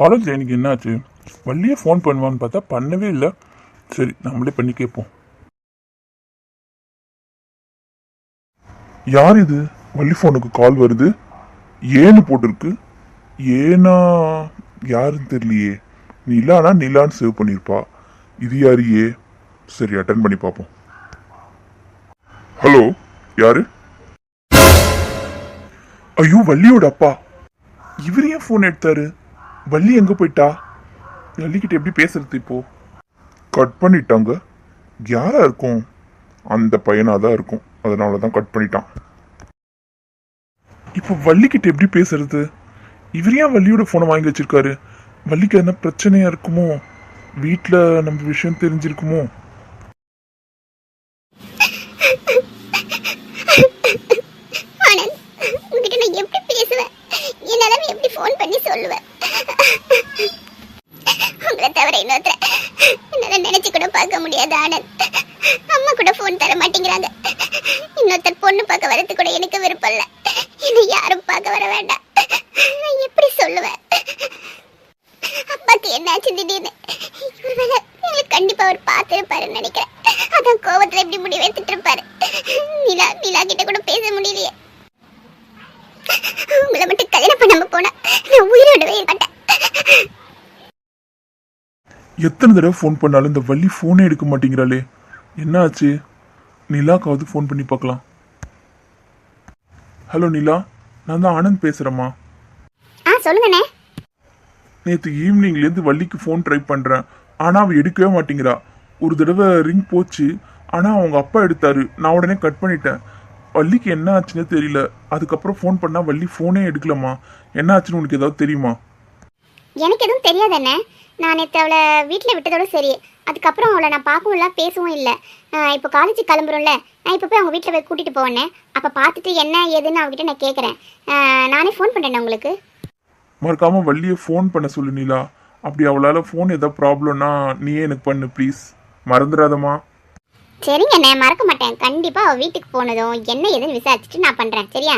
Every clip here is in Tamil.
காலேஜில் எனக்கு என்னாச்சு? வள்ளியே ஃபோன் பண்ணுவான்னு பார்த்தா பண்ணவே இல்லை. சரி நம்மளே பண்ணி கேட்போம். யார் இது? வள்ளி ஃபோனுக்கு கால் வருது. ஏன்னு போட்டிருக்கு. ஏனா யாருன்னு தெரியலையே. நிலானா நிலான்னு சேவ் பண்ணியிருப்பா. இது யார் ஏ? சரி அட்டன் பண்ணி பார்ப்போம். ஹலோ யாரு? ஐயோ வள்ளியோட அப்பா. இவர் ஏன் ஃபோன் எடுத்தாரு? வள்ளி எங்கே போயிட்டா? வள்ளிக்கிட்ட எப்படி பேசுறது இப்போ? கட் பண்ணிட்டாங்க. யாரா இருக்கும்? அந்த பையனாக தான் இருக்கும். அதனால தான் கட் பண்ணிட்டான். இப்போ வள்ளிக்கிட்ட எப்படி பேசுறது? இவர் ஏன் வள்ளியோட ஃபோனை வாங்கி வச்சிருக்காரு? வள்ளிக்கு என்ன பிரச்சனையா இருக்குமோ? வீட்டில் நம்ம விஷயம் தெரிஞ்சிருக்குமோ? எப்படி பேசுவேன்? என் எப்படி ஃபோன் பண்ணி சொல்லுவேன் உங்களை தவிர இன்னொருத்தர என்னால நினைச்சு கூட பார்க்க முடியாது ஆனந்த் அம்மா கூட ஃபோன் தர மாட்டேங்கிறாங்க இன்னொருத்தர் பொண்ணு பார்க்க வரது கூட எனக்கு விருப்பம் இல்ல. என்னை யாரும் பார்க்க வர வேண்டாம். நான் எப்படி சொல்லுவேன்? அப்பாக்கு என்னாச்சு திடீர்னு? ஒருவேளை கண்டிப்பா அவர் பார்த்துருப்பாருன்னு நினைக்கிறேன். அதான் கோவத்துல எப்படி முடிவு எடுத்துட்டு இருப்பாரு. நிலா நிலா கிட்ட கூட பேச முடியலையே. உங்களை மட்டும் கல்யாணம் பண்ணாம போனா நான் உயிரோடவே மாட்டேன். எத்தனை தடவை ஃபோன் பண்ணாலும் இந்த வள்ளி ஃபோனே எடுக்க மாட்டேங்கிறாளே. என்ன ஆச்சு நிலாக்காவது ஃபோன் பண்ணி பார்க்கலாம். ஹலோ நிலா நான் தான் ஆனந்த் பேசுகிறேம்மா ஆ சொல்லுங்கண்ணே. நேற்று ஈவினிங்லேருந்து வள்ளிக்கு ஃபோன் ட்ரை பண்ணுறேன் ஆனால் அவள் எடுக்கவே மாட்டேங்கிறா. ஒரு தடவை ரிங் போச்சு. ஆனால் அவங்க அப்பா எடுத்தாரு. நான் உடனே கட் பண்ணிட்டேன். வள்ளிக்கு என்ன ஆச்சுன்னே தெரியல. அதுக்கப்புறம் ஃபோன் பண்ணால் வள்ளி ஃபோனே எடுக்கலம்மா. என்ன ஆச்சுன்னு உனக்கு ஏதாவது தெரியுமா? எனக்கு எதுவும் தெரியாது அண்ணே நான் நேற்று அவளை வீட்டில் விட்டதோட சரி. அதுக்கப்புறம் அவளை நான் பார்க்கவும் இல்லை பேசவும் இல்லை. இப்போ காலேஜுக்கு கிளம்புறோம்ல நான் இப்போ போய் அவங்க வீட்டில் போய் கூட்டிகிட்டு போவேனே அப்போ பார்த்துட்டு என்ன ஏதுன்னு அவகிட்ட நான் கேட்குறேன். நானே ஃபோன் பண்ணேன் உங்களுக்கு. மறக்காமல் வள்ளியை ஃபோன் பண்ண சொல்லு நிலா. அப்படி அவளால் ஃபோன் ஏதாவது ப்ராப்ளம்னா நீயே எனக்கு பண்ணு ப்ளீஸ் மறந்துடாதம்மா. சரிங்க அண்ணே மறக்க மாட்டேன். கண்டிப்பாக அவள் வீட்டுக்கு போனதும் என்ன ஏதுன்னு விசாரிச்சுட்டு நான் பண்ணுறேன் சரியா?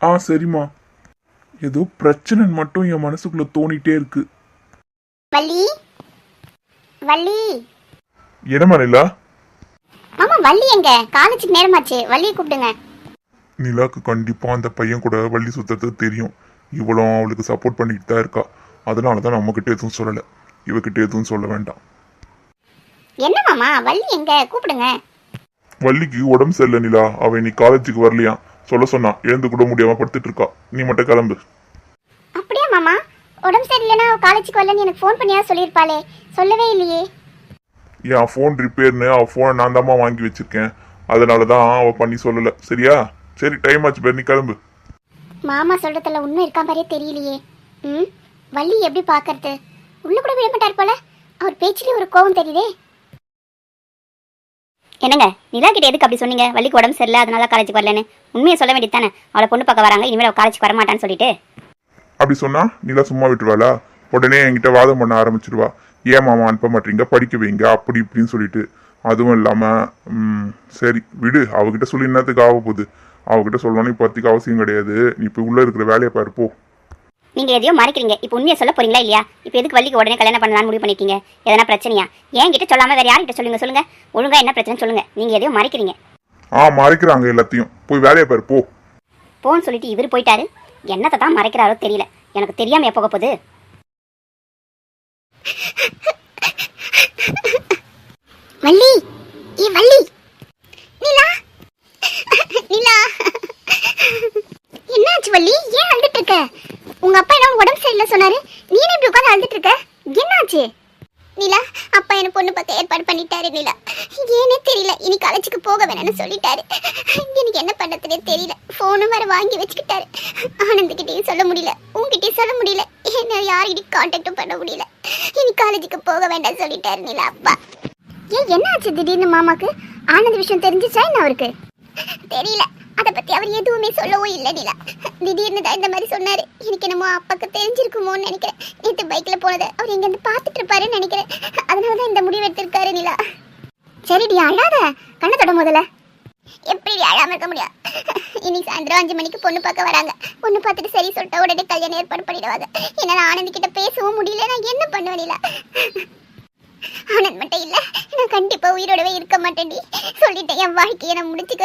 ஆ சரிம்மா. ஏதோ பிரச்சனைன்னு மட்டும் என் மனசுக்குள்ளே தோணிட்டே இருக்கு. வள்ளி? வள்ளி. என்னம்மா நிலா? மாமா வள்ளி எங்க? காலேஜுக்கு நேரமாச்சு. வள்ளியை கூப்பிடுங்க. நிலாக்கு கண்டிப்பா அந்த பையன் கூட வள்ளி சுத்தத்துக்கு தெரியும். இவளும் அவளுக்கு சப்போர்ட் பண்ணிக்கிட்டு தான் இருக்கா. அதனால தான் நம்மக்கிட்ட எதுவும் சொல்லலை. இவகிட்ட எதுவும் சொல்ல வேண்டாம். என்ன மாமா? வள்ளி எங்க? கூப்பிடுங்க. வள்ளிக்கு உடம்பு சரியில்லை நிலா. அவ இன்னைக்கு காலேஜுக்கு வரலையா சொல்ல சொன்னா எழுந்து கூட முடியாம படுத்துட்டு இருக்கா. நீ மட்டும் கிளம்பு. அப்படியா மாமா? உடம்பு சரியில்லைன்னா அவ காலேஜுக்கு வரலன்னு எனக்கு ஃபோன் பண்ணியா சொல்லியிருப்பாளே. சொல்லவே இல்லையே. என் ஃபோன் ரிப்பேர்னு அவ ஃபோனை நான் தாம்மா வாங்கி வச்சிருக்கேன். அதனால தான் அவ பண்ணி சொல்லலை. சரியா? சரி டைம் ஆச்சு பேர் நீ கிளம்பு. மாமா சொல்றதுல உண்மை இருக்கா மாதிரியே தெரியலையே. ம்? வள்ளி எப்படி பார்க்கறது? உள்ள கூட விட மாட்டார் போல. அவர் பேச்சிலே ஒரு கோவம் தெரியுதே. என்னங்க நிலா கிட்ட எதுக்கு அப்படி சொன்னீங்க? வள்ளிக்கு உடம்பு சரியில்லை அதனால காலேஜுக்கு வரலன்னு. உண்மையை சொல்ல வேண்டியது தானே? அவளை பொண்ணு பார்க்க வராங்க இனிமேல் அவள் காலேஜுக்கு வரமாட்டான்னு சொல்லிட்டு. அப்படி சொன்னா நிலா சும்மா விட்டுருவாளா? உடனே என்கிட்ட வாதம் பண்ண ஆரம்பிச்சிருவா. ஏன் மாமா அனுப்ப மாட்டீங்க? படிக்க வைங்க. அப்படி இப்படின்னு சொல்லிட்டு. அதுவும் இல்லாம ம், சரி விடு. அவகிட்ட சொல்லி என்னத்துக்கு ஆக போகுது? அவகிட்ட சொல்லணும்னு இப்போதைக்கு அவசியம் கிடையாது. நீ இப்போ உள்ள இருக்கிற வேலையை பாரு போ. நீங்க எதையோ மறைக்கிறீங்க. இப்போ உண்மையை சொல்ல போறீங்களா இல்லையா? இப்போ எதுக்கு வள்ளிக்கு உடனே கல்யாணம் பண்ணலாம்னு முடிவு பண்ணிட்டீங்க எதனா பிரச்சனையா? ஏன் கிட்ட சொல்லாம வேற யார்கிட்ட சொல்லுங்க? சொல்லுங்க. ஒழுங்கா என்ன பிரச்சனை சொல்லுங்க. நீங்க எதையோ மறைக்கிறீங்க. ஆ மறைக்கிறாங்க எல்லாத்தையும். போய் வேலையை பாரு போ. போன்னு சொல்லிட்டு இவர் போயிட்டாரு. என்னத்தை தான் மறைக்கிறாரோ தெரியல. எனக்கு தெரியாம எப்போ போகுது? வள்ளி! ஏ வள்ளி! நிலா! நிலா! என்னாச்சு வள்ளி? ஏன் அழுதுட்டு இருக்க? உங்க அப்பா என்ன உடம்பு சரியில்லை சொன்னாரு. நீ இப்படி உட்காந்து அழுதுட்டு இருக்க. என்னாச்சு? நிலா அப்பா என்ன பொண்ணு பார்த்து ஏற்பாடு பண்ணிட்டாரு நிலா. ஏன்னே தெரியல. இனி காலேஜுக்கு போக வேணும்னு சொல்லிட்டாரு. எனக்கு என்ன பண்ணதுனே தெரியல. ஃபோனும் வேறு வாங்கி வச்சுக்கிட்டாரு. ஆனந்த்கிட்டயும் சொல்ல முடியல. உங்ககிட்டயும் சொல்ல முடியல. என்ன யார்கிட்டயும் காண்டாக்டும் பண்ண முடியல. இனி காலேஜுக்கு போக வேண்டாம் சொல்லிட்டாரு நிலா அப்பா. ஏன் என்ன ஆச்சு திடீர்னு மாமாக்கு? ஆனந்த் விஷயம் தெரிஞ்சுச்சா என்ன அவருக்கு? தெரியல. அதை பத்தி அவர் எதுவுமே சொல்லவும் இல்லை நிலா. திடீர்னு தான் இந்த மாதிரி சொன்னாரு. எனக்கு என்னமோ அப்பாக்கு தெரிஞ்சிருக்குமோன்னு நினைக்கிறேன். நேற்று பைக்ல போனதை அவர் எங்க இருந்து பார்த்துட்டு இருப்பாருன்னு நினைக்கிறேன். அதனால தான் இந்த முடிவு எடுத்திருக்காரு நிலா. சரிடி அழாத. கண்ணை தொட முதல்ல. எப்படி அழாம இருக்க முடியும்? இன்னைக்கு சாயந்தரம் அஞ்சு மணிக்கு பொண்ணு பார்க்க வராங்க. பொண்ணு பார்த்துட்டு சரி சொல்லிட்டா உடனே கல்யாணம் ஏற்பாடு பண்ணிடுவாங்க. என்னால் ஆனந்த் கிட்ட பேசவும் முடியல நான் என்ன பண்ண இல்ல ஆனந்த் மட்டும் இல்லை நான் கண்டிப்பா உயிரோடவே இருக்க மாட்டேன்டி. சொல்லிட்டேன் என் வாழ்க்கையை நான் முடிச்சுக்க.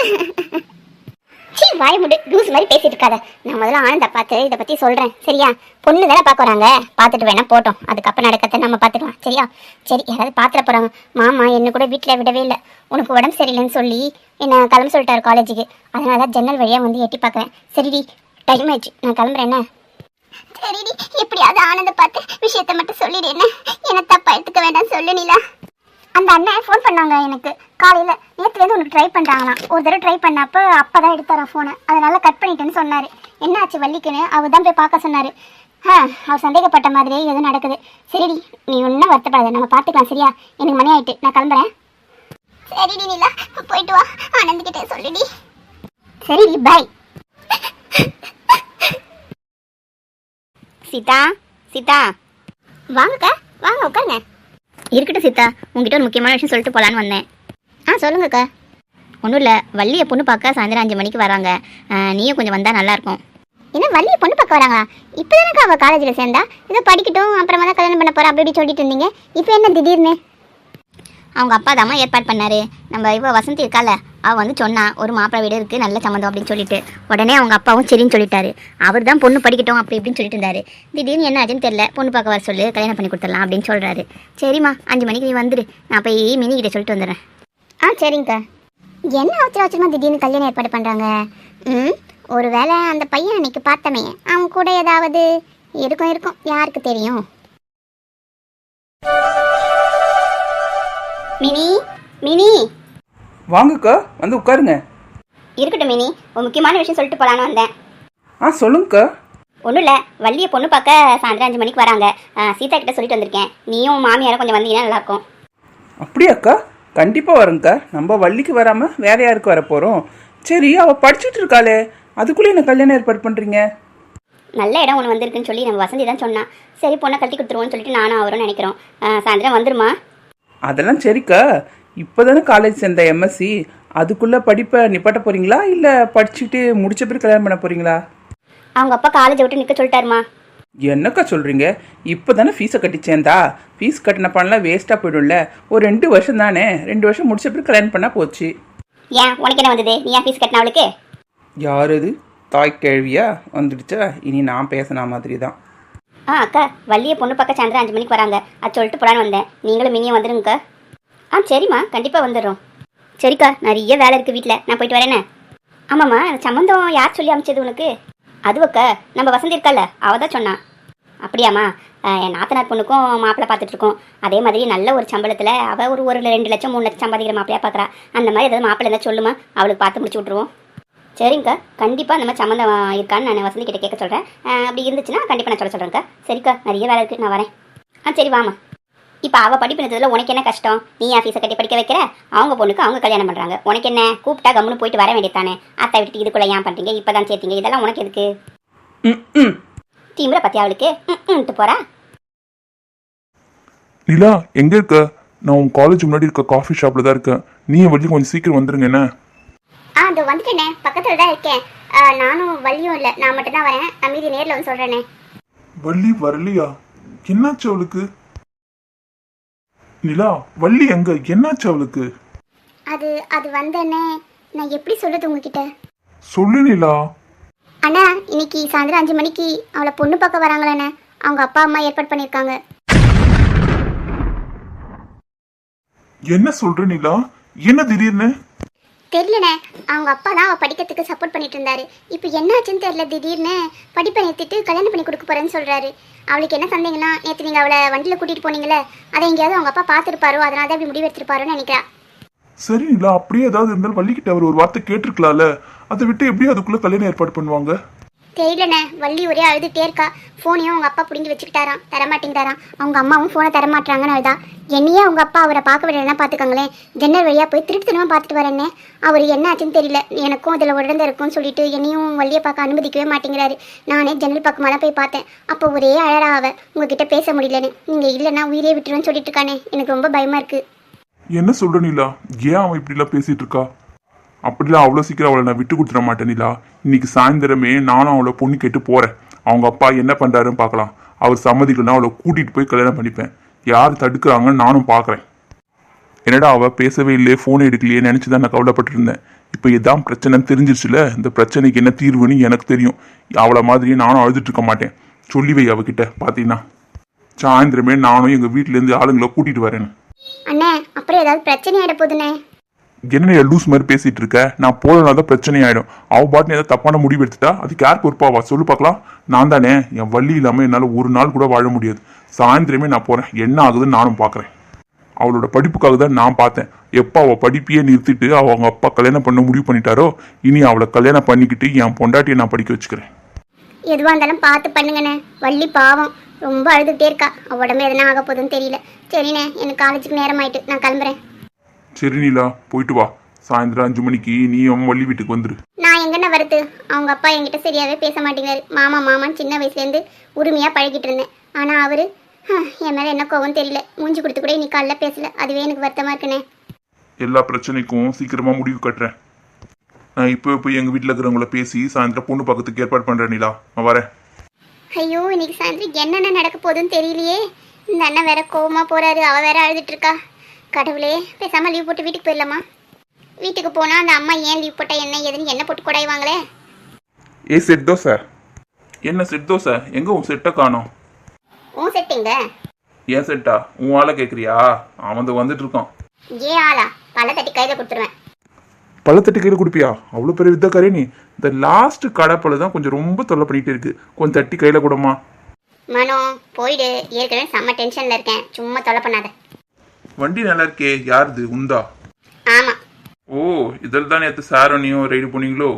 வாய் முடி லூஸ் மாதிரி பேசிட்டு இருக்காத. நான் முதல்ல ஆனந்த பார்த்து இதை பத்தி சொல்றேன். சரியா? பொண்ணு தானே பார்க்க வராங்க? பார்த்துட்டு வேணா போட்டோம். அதுக்கப்புறம் நடக்கத்தை நம்ம பார்த்துக்கலாம். சரியா? சரி யாராவது பார்த்துட போறாங்க. மாமா என்ன கூட வீட்டில் விடவே இல்லை. உனக்கு உடம்பு சரியில்லைன்னு சொல்லி என்ன கிளம்ப சொல்லிட்டாரு காலேஜுக்கு அதனால தான் ஜன்னல் வழியா வந்து எட்டி பார்க்குறேன். சரிடி டைம் ஆயிடுச்சு. நான் கிளம்புறேன் சரிடி எப்படியாவது ஆனந்த பார்த்து விஷயத்த மட்டும் சொல்லிடு என்ன? என்ன தப்பா எடுத்துக்க வேண்டாம் சொல்லு நிலா. அந்த அண்ணன் ஃபோன் பண்ணாங்க எனக்கு. காலையில் நேற்றுலேருந்து உனக்கு ட்ரை பண்ணுறாங்களாம் ஒரு தடவை ட்ரை பண்ணப்போ அப்போ தான் எடுத்தாரான் ஃபோனை அதனால் கட் பண்ணிட்டேன்னு சொன்னார். என்னாச்சு வள்ளிக்குன்னு? அவர் தான் போய் பார்க்க சொன்னார். ஆ அவர் சந்தேகப்பட்ட மாதிரியே எதுவும் நடக்குது. சரிடி நீ ஒன்றும் வருத்தப்படாத. நம்ம பார்த்துக்கலாம் சரியா? எனக்கு மணி ஆயிட்டு. நான் கிளம்புறேன். சரிடி நீலா. போயிட்டு வா. ஆனந்த் சொல்லிடி சொல்லுடி. சரிடி பாய் சீதா சீதா. வாங்கக்கா வாங்க உட்காருங்க. இருக்கட்டும் சீதா உங்ககிட்ட ஒரு முக்கியமான விஷயம் சொல்லிட்டு போகலான்னு வந்தேன். ஆ சொல்லுங்கக்கா. ஒன்றும் இல்லை வள்ளியை பொண்ணு பார்க்க சாயந்தரம் அஞ்சு மணிக்கு வராங்க. நீயும் கொஞ்சம் வந்தால் நல்லாயிருக்கும் என்ன வள்ளியை பொண்ணு பார்க்க வராங்களா? இப்போ தானே அவள் காலேஜில் சேர்ந்தா? ஏதோ படிக்கட்டும் அப்புறமா தான் கல்யாணம் பண்ண போகிறா அப்படி இப்படி சொல்லிட்டு இருந்தீங்க. இப்போ என்ன திடீர்னு? அவங்க அப்பா தாம்மா ஏற்பாடு பண்ணாரு. நம்ம இவ வசந்தி இருக்கால அவள் வந்து சொன்னா ஒரு மாப்பிள்ளை வீடு இருக்கு நல்ல சம்மந்தம் அப்படின்னு சொல்லிட்டு. உடனே அவங்க அப்பாவும் சரின்னு சொல்லிட்டாரு. அவர் தான் பொண்ணு படிக்கட்டும் அப்படி இப்படின்னு சொல்லிட்டு இருந்தாரு. திடீர்னு என்ன ஆச்சுன்னு தெரில பொண்ணு பார்க்க வர சொல்லு கல்யாணம் பண்ணி கொடுத்துடலாம் அப்படின்னு சொல்கிறாரு சரிம்மா அஞ்சு மணிக்கு நீ வந்துடு நான் போய் மினி கிட்ட சொல்லிட்டு வந்துடுறேன். ஆ சரிங்கக்கா. என்ன அவசர அவசரமாக திடீர்னு கல்யாணம் ஏற்பாடு பண்ணுறாங்க ம் ஒரு வேளை அந்த பையன் அன்னைக்கு பார்த்தமே. அவன் கூட ஏதாவது இருக்கும் இருக்கும். யாருக்கு தெரியும்? மினி மினி. வாங்கக்கா வந்து உட்காருங்க. இருக்கட்டும் மினி. ஒரு முக்கியமான விஷயம் சொல்லிட்டு போலான்னு வந்தேன். ஆ சொல்லுங்கக்கா. ஒன்றும் இல்லை. வள்ளியை பொண்ணு பார்க்க சாயந்தரம் அஞ்சு மணிக்கு வராங்க. சீதா கிட்ட சொல்லிட்டு வந்திருக்கேன். நீயும் மாமியாரும் கொஞ்சம் வந்தீங்கன்னா நல்லாயிருக்கும். அப்படியாக்கா? கண்டிப்பாக வருங்கக்கா. நம்ம வள்ளிக்கு வராமல் வேற யாருக்கு வர போகிறோம் சரி அவள் படிச்சுட்டு இருக்காளே. அதுக்குள்ளே என்ன கல்யாணம் ஏற்பாடு பண்ணுறீங்க நல்ல இடம் ஒன்று வந்திருக்குன்னு சொல்லி நம்ம வசந்தி தான் சொன்னா. சரி பொண்ணை கட்டி கொடுத்துருவோன்னு சொல்லிட்டு நானும் அவரும் நினைக்கிறோம். சாயந்தரம் வந்துருமா? அதெல்லாம் சரிக்கா. இப்போ தானே காலேஜ் சேர்ந்த எம்எஸ்சி அதுக்குள்ளே படிப்பை நிப்பாட்ட போகிறீங்களா இல்லை படிச்சுட்டு முடிச்ச பிறகு கல்யாணம் பண்ண போகிறீங்களா அவங்க அப்பா காலேஜை விட்டு நிற்க சொல்லிட்டாருமா. என்னக்கா சொல்கிறீங்க இப்போ தானே ஃபீஸை கட்டி சேர்ந்தா? ஃபீஸ் கட்டின பணம்லாம் வேஸ்ட்டாக போயிடும்ல. ஒரு ரெண்டு வருஷம் தானே. ரெண்டு வருஷம் முடிச்ச பிறகு கல்யாணம் பண்ணால் போச்சு. ஏன்? உனக்கு என்ன வந்தது? நீ ஏன் ஃபீஸ் கட்டின அவளுக்கு? யார் இது தாய் கேள்வியா? வந்துடுச்சா? இனி நான் பேசின மாதிரி தான் ஆ அக்கா வள்ளியை பொண்ணு பார்க்க சாயந்தரம் அஞ்சு மணிக்கு வராங்க. அது சொல்லிட்டு போலான்னு வந்தேன். நீங்களும் மினியும் வந்துருங்கக்கா. ஆ சரிம்மா. கண்டிப்பாக வந்துடுறோம். சரிக்கா நிறைய வேலை இருக்குது வீட்டில் நான் போயிட்டு வரேனே. ஆமாம்மா அந்த சம்மந்தம் யார் சொல்லி அமைச்சது உனக்கு? அதுவக்கா நம்ம வசந்தி இருக்கல்ல அவள் தான் சொன்னான் அப்படியாம்மா என் நாத்தனார் பொண்ணுக்கும் மாப்பிள்ளை பார்த்துட்டு இருக்கோம். அதே மாதிரி நல்ல ஒரு சம்பளத்தில் அவள் ஒரு ஒரு ரெண்டு லட்சம் மூணு லட்சம் சம்பாதிக்கிற மாப்பிள்ளையாக பார்க்குறா அந்த மாதிரி ஏதாவது மாப்பிள்ளை இருந்தால் சொல்லுமா. அவளுக்கு பார்த்து முடிச்சு விட்ருவோம் சரிங்கக்கா கண்டிப்பாக அந்த மாதிரி சம்மந்தம் இருக்கான்னு நான் வசந்தி கிட்டே கேட்க சொல்கிறேன் அப்படி இருந்துச்சுன்னா கண்டிப்பாக நான் சொல்ல சொல்கிறேன்க்கா சரிக்கா நிறைய வேலை இருக்குது நான் வரேன். ஆ சரி வாமா இப்போ அவள் படிப்பினதுல உனக்கு என்ன கஷ்டம்? நீ என் ஃபீஸை கட்டி படிக்க வைக்கிற? அவங்க பொண்ணுக்கு அவங்க கல்யாணம் பண்ணுறாங்க உனக்கு என்ன? கூப்பிட்டா கம்முன்னு போயிட்டு வர வேண்டியதானே அத்தை விட்டு இதுக்குள்ளே ஏன் பண்ணுறீங்க இப்போ தான் சேர்த்தீங்க. இதெல்லாம் உனக்கு எதுக்கு? தீவிர பற்றி அவளுக்கு ம்ட்டு போகிறா நிலா எங்க இருக்க? நான் உன் காலேஜ் முன்னாடி இருக்க காஃபி ஷாப்ல தான் இருக்கேன். நீ வெளியே கொஞ்சம் சீக்கிரம் வந்துருங்க என்ன? ஆ இதோ வந்துட்டேனே. பக்கத்தில் தான் இருக்கேன். நானும் வள்ளியும் இல்லை. நான் மட்டும் தான் வரேன். நான் மீதி நேரில் வந்து சொல்கிறேனே வள்ளி வரலையா? என்னாச்சு அவளுக்கு? நிலா வள்ளி எங்க? என்னாச்சு அவளுக்கு? அது அது வந்தேனே. நான் எப்படி சொல்றது உங்ககிட்ட? சொல்லு நிலா. அண்ணா இன்னைக்கு சாயந்தரம் அஞ்சு மணிக்கு அவளை பொண்ணு பார்க்க வராங்களேண்ணே. அவங்க அப்பா அம்மா ஏற்பாடு பண்ணியிருக்காங்க. என்ன சொல்ற நிலா? என்ன திடீர்னு? தெரியலண்ணே. அவங்க அப்பா தான் அவள் படிக்கிறதுக்கு சப்போர்ட் பண்ணிட்டு இருந்தாரு இப்போ என்னாச்சுன்னு தெரியல திடீர்னு படிப்பை நிறுத்திட்டு கல்யாணம் பண்ணி கொடுக்க போறேன்னு சொல்றாரு. அவளுக்கு என்ன சந்தேகம்னா நேற்று நீங்கள் அவளை வண்டியில் கூட்டிட்டு போனீங்களே அதை எங்கேயாவது அவங்க அப்பா பார்த்துருப்பாரோ அதனால தான் இப்படி முடிவு எடுத்திருப்பாரோன்னு நினைக்கிறா. சரி அப்படியே ஏதாவது இருந்தாலும் வள்ளிக்கிட்ட அவர் ஒரு வார்த்தை கேட்டிருக்கலாம்ல. அதை விட்டு எப்படி அதுக்குள்ள கல்யாணம் ஏற்பாடு பண்ணுவாங்க? தெரியலண்ணே வள்ளி ஒரே அழுதுகிட்டே இருக்கா. ஃபோனையும் அவங்க அப்பா பிடிங்கி வச்சுக்கிட்டாராம். தரமாட்டேங்கிறாராம் அவங்க அம்மாவும் ஃபோனை தரமாட்டாங்கன்னு அழுதா. என்னையே அவங்க அப்பா அவரை பார்க்க விடலாம் பார்த்துக்கோங்களேன். ஜன்னல் வழியாக போய் திருட்டுத்தனமாக பார்த்துட்டு வரேன்னே. அவர் என்ன ஆச்சுன்னு தெரியல. எனக்கும் அதில் உடந்த இருக்கும்னு சொல்லிட்டு என்னையும் வள்ளியை பார்க்க அனுமதிக்கவே மாட்டேங்கிறாரு. நானே ஜன்னல் பக்கமாக தான் போய் பார்த்தேன். அப்போ ஒரே அழறா அவ. உங்ககிட்ட பேச முடியலன்னு. நீங்கள் இல்லைன்னா உயிரே விட்டுருன்னு சொல்லிட்டு இருக்கானே. எனக்கு ரொம்ப பயமாக இருக்குது என்ன சொல்ற நிலா? ஏன் அவன் இப்படிலாம் பேசிகிட்டு இருக்கா? அப்படிலாம் அவ்வளோ சீக்கிரம் அவளை நான் விட்டு கொடுத்துட மாட்டேன் நிலா. இன்னைக்கு சாயந்தரமே நானும் அவளை பொண்ணு கேட்டு போகிறேன் அவங்க அப்பா என்ன பண்ணுறாருன்னு பார்க்கலாம். அவர் சம்மதிக்கலன்னா அவளை கூட்டிகிட்டு போய் கல்யாணம் பண்ணிப்பேன். யார் தடுக்கிறாங்கன்னு நானும் பார்க்குறேன். என்னடா அவள் பேசவே இல்லையே ஃபோன் எடுக்கலையே நினச்சி தான் நான் கவலைப்பட்டுருந்தேன். இப்போ இதான் பிரச்சனைன்னு தெரிஞ்சிருச்சுல? இந்த பிரச்சனைக்கு என்ன தீர்வுன்னு எனக்கு தெரியும். அவளை மாதிரி நானும் அழுதுட்டு இருக்க மாட்டேன். சொல்லி வை அவகிட்ட பார்த்தீங்கன்னா சாயந்தரமே நானும் எங்கள் வீட்டிலேருந்து ஆளுங்களை கூட்டிகிட்டு வரேன் அண்ணே அப்புறம் ஏதாவது பிரச்சனை ஆகிட போதுண்ணே என்ன லூஸ் மாதிரி பேசிட்டு இருக்க நான் போலனா தான் பிரச்சனை ஆயிடும் அவ பாட்டுன்னு ஏதாவது தப்பான முடிவு எடுத்துட்டா அதுக்கு யார் பொறுப்பாவா? சொல்லு பார்க்கலாம். நான் தானே. என் வள்ளி இல்லாமல் என்னால் ஒரு நாள் கூட வாழ முடியாது. சாயந்தரமே நான் போகிறேன் என்ன ஆகுதுன்னு நானும் பார்க்குறேன் அவளோட படிப்புக்காக தான் நான் பார்த்தேன். எப்போ அவள் படிப்பையே நிறுத்திட்டு அவங்க அப்பா கல்யாணம் பண்ண முடிவு பண்ணிட்டாரோ இனி அவளை கல்யாணம் பண்ணிக்கிட்டு என் பொண்டாட்டியை நான் படிக்க வச்சுக்கிறேன். எதுவாக இருந்தாலும் பார்த்து பண்ணுங்கண்ணே. வள்ளி பாவம். ரொம்ப அழுதுகிட்டே இருக்கா. உடம்பு எதனா ஆக போதுன்னு தெரியல. சரிண்ணே. எனக்கு காலேஜுக்கு நேரம் ஆயிட்டு நான் கிளம்புறேன். சரி நீலா போயிட்டு வா. சாயந்தரம் அஞ்சு மணிக்கு நீ அவன் வள்ளி வீட்டுக்கு வந்துரு. நான் எங்கண்ணே வருது அவங்க அப்பா என்கிட்ட சரியாகவே பேச மாட்டேங்கிறாரு. மாமா மாமான்னு சின்ன வயசுலேருந்து உரிமையாக பழகிட்டு இருந்தேன். ஆனால் அவர் என் மேலே என்ன கோவம் தெரியல. மூஞ்சி கொடுத்து கூட இன்னைக்கு காலைல பேசல. அதுவே எனக்கு வருத்தமாக இருக்குண்ணே. எல்லா பிரச்சனைக்கும் சீக்கிரமாக முடிவு கட்டுறேன். நான் இப்போ போய் எங்கள் வீட்டில் இருக்கிறவங்கள பேசி சாயந்தரம் பொண்ணு பார்க்கறதுக்கு ஏற்பாடு பண்ணுறேன் நீலா. நான் வரேன். ஐயோ இன்னைக்கு சாயந்தரம் என்னென்ன நடக்க போகுதுன்னு தெரியலையே. இந்த அண்ணன் வேற கோவமா போறாரு. அவ வேற அழுதுட்டு இருக்கா. கடவுளே பேசாம லீவ் போட்டு வீட்டுக்கு போயிடலாமா? வீட்டுக்கு போனா அந்த அம்மா ஏன் லீவ் போட்டா என்ன ஏதுன்னு என்ன போட்டு குடைவாங்களே ஏ செட் தோசை. என்ன செட் தோசை? எங்கே உன் செட்டை காணோம்? உன் செட்டிங்க ஏன் செட்டா உன் ஆளை கேட்குறியா அவன் வந்துட்டு இருக்கான். ஏ ஆளா? பல தட்டி கையில கொடுத்துருவேன். பழத்தட்டு கையில் கொடுப்பியா? அவ்வளோ பெரிய வித்தக்காரே நீ. இந்த லாஸ்ட் கடைப்பழ தான் கொஞ்சம் ரொம்ப தொல்லை பண்ணிட்டு இருக்கு. கொஞ்சம் தட்டி கையில் கொடுமா மனோ போயிடு. ஏற்கனவே செம்ம டென்ஷன்ல இருக்கேன். சும்மா தொலை பண்ணாத. வண்டி நல்லா இருக்கே. யாருது? உந்தா? ஆமா. ஓ இதில் தான் நேற்று சாரணியும் ரைடு போனீங்களோ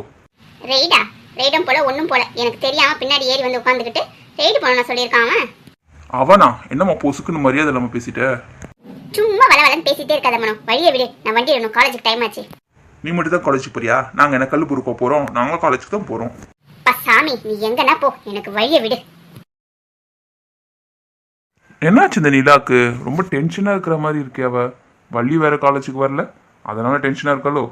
ரெய்டா ரெய்டும் போல ஒன்றும் போல. எனக்கு தெரியாம பின்னாடி ஏறி வந்து உட்காந்துக்கிட்டு ரெய்டு போன சொல்லியிருக்கான் அவன். என்னம்மா பொசுக்குன்னு மரியாதை இல்லாமல் பேசிட்ட? சும்மா வள வளன்னு பேசிட்டே இருக்காத மனோ. வழியை விடு. நான் வண்டி எடுக்கணும் காலேஜுக்கு டைம் ஆச்சு. நீ மட்டும் தான் காலேஜுக்கு போறியா? நாங்கள் என்ன கல் பொறுக்க போகிறோம் நாங்களும் காலேஜுக்கு தான் போகிறோம் பா சாமி நீ எங்கன்னா போ. எனக்கு வழியை விடு. என்னாச்சு இந்த நிலாக்கு ரொம்ப டென்ஷனாக இருக்கிற மாதிரி இருக்கே அவள் வள்ளி வேறு காலேஜுக்கு வரல. அதனால் டென்ஷனாக இருக்காளோ?